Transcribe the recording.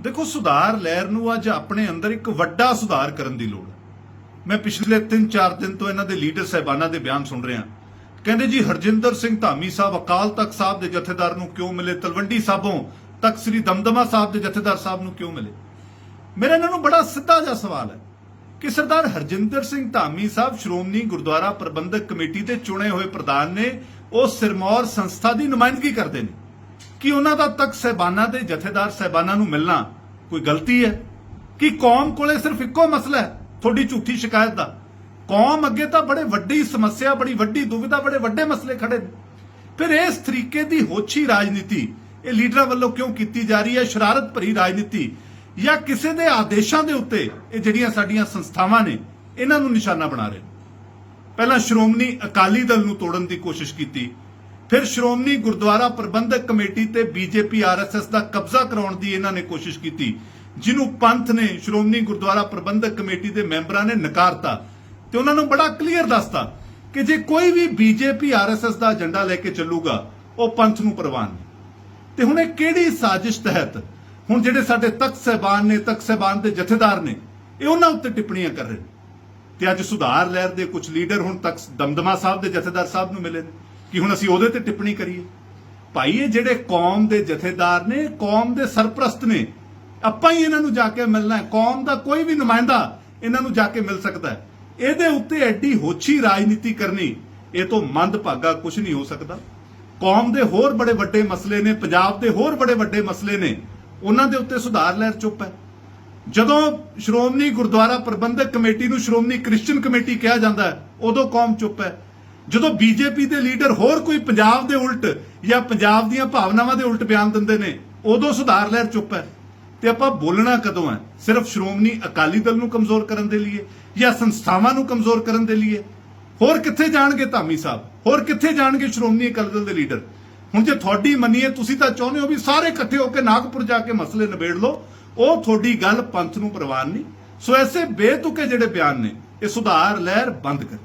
ਦੇਖੋ, ਸੁਧਾਰ ਲਹਿਰ ਨੂੰ ਅੱਜ ਆਪਣੇ ਅੰਦਰ ਇੱਕ ਵੱਡਾ ਸੁਧਾਰ ਕਰਨ ਦੀ ਲੋੜ ਹੈ। ਮੈਂ ਪਿਛਲੇ 3-4 ਦਿਨ ਤੋਂ ਇਹਨਾਂ ਦੇ ਲੀਡਰ ਸਹਿਬਾਨਾਂ ਦੇ ਬਿਆਨ ਸੁਣ ਰਿਹਾ। ਕਹਿੰਦੇ ਜੀ, ਹਰਜਿੰਦਰ ਸਿੰਘ ਧਾਮੀ ਸਾਹਿਬ ਅਕਾਲ ਤਖਤ ਸਾਹਿਬ ਦੇ ਜਥੇਦਾਰ ਨੂੰ ਕਿਉਂ ਮਿਲੇ? ਤਲਵੰਡੀ ਸਾਬੋਂ ਤਖਤ ਸ੍ਰੀ ਦਮਦਮਾ ਸਾਹਿਬ ਦੇ ਜਥੇਦਾਰ ਸਾਹਿਬ ਨੂੰ ਕਿਉਂ ਮਿਲੇ? ਮੇਰਾ ਇਹਨਾਂ ਨੂੰ ਬੜਾ ਸਿੱਧਾ ਜਿਹਾ ਸਵਾਲ ਹੈ ਕਿ ਸਰਦਾਰ ਹਰਜਿੰਦਰ ਸਿੰਘ ਧਾਮੀ ਸਾਹਿਬ ਸ਼੍ਰੋਮਣੀ ਗੁਰਦੁਆਰਾ ਪ੍ਰਬੰਧਕ ਕਮੇਟੀ ਦੇ ਚੁਣੇ ਹੋਏ ਪ੍ਰਧਾਨ ਨੇ ਉਹ ਸਿਰਮੌਰ ਸੰਸਥਾ ਦੀ ਨੁਮਾਇੰਦਗੀ ਕਰਦੇ ਨੇ। ਕਿ ਉਹਨਾਂ ਦਾ ਤੱਕ ਸਹਿਬਾਨਾਂ ਦੇ ਜਥੇਦਾਰ ਸਹਿਬਾਨਾਂ ਨੂੰ ਮਿਲਣਾ ਕੋਈ ਗਲਤੀ ਹੈ? ਕਿ ਕੌਮ ਕੋਲੇ ਸਿਰਫ ਇੱਕੋ ਮਸਲਾ ਹੈ, ਤੁਹਾਡੀ ਝੂਠੀ ਸ਼ਿਕਾਇਤ ਦਾ? ਕੌਮ ਅੱਗੇ ਤਾਂ ਬੜੇ ਵੱਡੀ ਸਮੱਸਿਆ, ਬੜੀ ਵੱਡੀ ਦੁਵਿਧਾ, ਬੜੇ ਵੱਡੇ ਮਸਲੇ ਖੜੇ ਨੇ। ਫਿਰ ਇਸ ਤਰੀਕੇ ਦੀ ਹੋਛੀ ਰਾਜਨੀਤੀ ਇਹ ਲੀਡਰਾਂ ਵੱਲੋਂ ਕਿਉਂ ਕੀਤੀ ਜਾ ਰਹੀ ਹੈ? ਸ਼ਰਾਰਤ ਭਰੀ ਰਾਜਨੀਤੀ ਜਾਂ ਕਿਸੇ ਦੇ ਆਦੇਸ਼ਾਂ ਦੇ ਉੱਤੇ ਇਹ ਜਿਹੜੀਆਂ ਸਾਡੀਆਂ ਸੰਸਥਾਵਾਂ ਨੇ, ਇਹਨਾਂ ਨੂੰ ਨਿਸ਼ਾਨਾ ਬਣਾ ਰਹੇ ਪਹਿਲਾਂ ਸ਼੍ਰੋਮਣੀ ਅਕਾਲੀ ਦਲ ਨੂੰ ਤੋੜਨ ਦੀ ਕੋਸ਼ਿਸ਼ ਕੀਤੀ ਫਿਰ ਸ਼੍ਰੋਮਣੀ ਗੁਰਦੁਆਰਾ ਪ੍ਰਬੰਧਕ ਕਮੇਟੀ ਤੇ ਬੀਜੇਪੀ, ਆਰਐਸਐਸ ਦਾ ਕਬਜ਼ਾ ਕਰਾਉਣ ਦੀ ਇਹਨਾਂ ਨੇ ਕੋਸ਼ਿਸ਼ ਕੀਤੀ, ਜਿਹਨੂੰ ਪੰਥ ਨੇ, ਸ਼੍ਰੋਮਣੀ ਗੁਰਦੁਆਰਾ ਪ੍ਰਬੰਧਕ ਕਮੇਟੀ ਦੇ ਮੈਂਬਰਾਂ ਨੇ ਨਕਾਰਤਾ। ਤੇ ਉਹਨਾਂ ਨੂੰ ਬੜਾ ਕਲੀਅਰ ਦੱਸਤਾ ਕਿ ਜੇ ਕੋਈ ਵੀ ਬੀਜੇਪੀ, ਆਰਐਸਐਸ ਦਾ ਏਜੰਡਾ ਲੈ ਕੇ ਚੱਲੂਗਾ, ਉਹ ਪੰਥ ਨੂੰ ਪ੍ਰਵਾਨ ਨਹੀਂ ਤੇ ਹੁਣ ਇਹ ਕਿਹੜੀ ਸਾਜ਼ਿਸ਼ ਤਹਿਤ, ਹੁਣ ਜਿਹੜੇ ਸਾਡੇ ਤਖਤ ਸਹਿਬਾਨ ਨੇ, ਤਖਤ ਸਹਿਬਾਨ ਦੇ ਜਥੇਦਾਰ ਨੇ, ਇਹ ਉਹਨਾਂ ਉੱਤੇ ਟਿੱਪਣੀਆਂ ਕਰ ਰਹੇ ਨੇ। ਤੇ ਅੱਜ ਸੁਧਾਰ ਲਹਿਰ ਦੇ ਕੁਝ ਲੀਡਰ ਹੁਣ ਤੱਕ ਦਮਦਮਾ ਸਾਹਿਬ ਦੇ ਜਥੇਦਾਰ ਸਾਹਿਬ ਨੂੰ ਮਿਲੇ ਨੇ। ਕਿ ਹੁਣ ਅਸੀਂ ਉਹਦੇ ਤੇ ਟਿੱਪਣੀ ਕਰੀਏ। ਭਾਈ, ਇਹ ਜਿਹੜੇ ਕੌਮ ਦੇ ਜਥੇਦਾਰ ਨੇ, ਕੌਮ ਦੇ ਸਰਪ੍ਰਸਤ ਨੇ, ਆਪਾਂ ਹੀ ਇਹਨਾਂ ਨੂੰ ਜਾ ਕੇ ਮਿਲਣਾ ਕੌਮ ਦਾ ਕੋਈ ਵੀ ਨੁਮਾਇੰਦਾ ਇਹਨਾਂ ਨੂੰ ਜਾ ਕੇ ਮਿਲ ਸਕਦਾ ਹੈ। ਇਹਦੇ ਉੱਤੇ ਐਡੀ ਹੋਛੀ ਰਾਜਨੀਤੀ ਕਰਨੀ, ਇਹ ਤੋਂ ਮੰਦ ਭਾਗਾ ਕੁਝ ਨਹੀਂ ਹੋ ਸਕਦਾ। ਕੌਮ ਦੇ ਹੋਰ ਬੜੇ ਵੱਡੇ ਮਸਲੇ ਨੇ, ਪੰਜਾਬ ਦੇ ਹੋਰ ਬੜੇ ਵੱਡੇ ਮਸਲੇ ਨੇ, ਉਹਨਾਂ ਦੇ ਉੱਤੇ ਸੁਧਾਰ ਲਹਿਰ ਚੁੱਪ ਹੈ। ਜਦੋਂ ਸ਼੍ਰੋਮਣੀ ਗੁਰਦੁਆਰਾ ਪ੍ਰਬੰਧਕ ਕਮੇਟੀ ਨੂੰ ਸ਼੍ਰੋਮਣੀ ਕ੍ਰਿਸਚੀਅਨ ਕਮੇਟੀ ਕਿਹਾ ਜਾਂਦਾ ਹੈ, ਉਦੋਂ ਕੌਮ ਚੁੱਪ ਹੈ। ਜਦੋਂ ਬੀਜੇਪੀ ਦੇ ਲੀਡਰ ਹੋਰ ਕੋਈ ਪੰਜਾਬ ਦੇ ਉਲਟ ਜਾਂ ਪੰਜਾਬ ਦੀਆਂ ਭਾਵਨਾਵਾਂ ਦੇ ਉਲਟ ਬਿਆਨ ਦਿੰਦੇ ਨੇ, ਉਦੋਂ ਸੁਧਾਰ ਲਹਿਰ ਚੁੱਪ ਹੈ। ਤੇ ਆਪਾਂ ਬੋਲਣਾ ਕਦੋਂ ਹੈ? ਸਿਰਫ ਸ਼੍ਰੋਮਣੀ ਅਕਾਲੀ ਦਲ ਨੂੰ ਕਮਜ਼ੋਰ ਕਰਨ ਦੇ ਲਈ ਜਾਂ ਸੰਸਥਾਵਾਂ ਨੂੰ ਕਮਜ਼ੋਰ ਕਰਨ ਦੇ ਲਈ ਹੋਰ ਕਿੱਥੇ ਜਾਣਗੇ ਧਾਮੀ ਸਾਹਿਬ? ਹੋਰ ਕਿੱਥੇ ਜਾਣਗੇ ਸ਼੍ਰੋਮਣੀ ਅਕਾਲੀ ਦਲ ਦੇ ਲੀਡਰ? ਹੁਣ ਜੇ ਤੁਹਾਡੀ ਮੰਨੀਏ, ਤੁਸੀਂ ਤਾਂ ਚਾਹੁੰਦੇ ਹੋ ਵੀ ਸਾਰੇ ਇਕੱਠੇ ਹੋ ਕੇ ਨਾਗਪੁਰ ਜਾ ਕੇ ਮਸਲੇ ਨਿਬੇੜ ਲਓ। ਉਹ ਤੁਹਾਡੀ ਗੱਲ ਪੰਥ ਨੂੰ ਪ੍ਰਵਾਨ ਨਹੀਂ। ਸੋ ਐਸੇ ਬੇਤੁਕੇ ਜਿਹੜੇ ਬਿਆਨ ਨੇ, ਇਹ ਸੁਧਾਰ ਲਹਿਰ ਬੰਦ ਕਰ।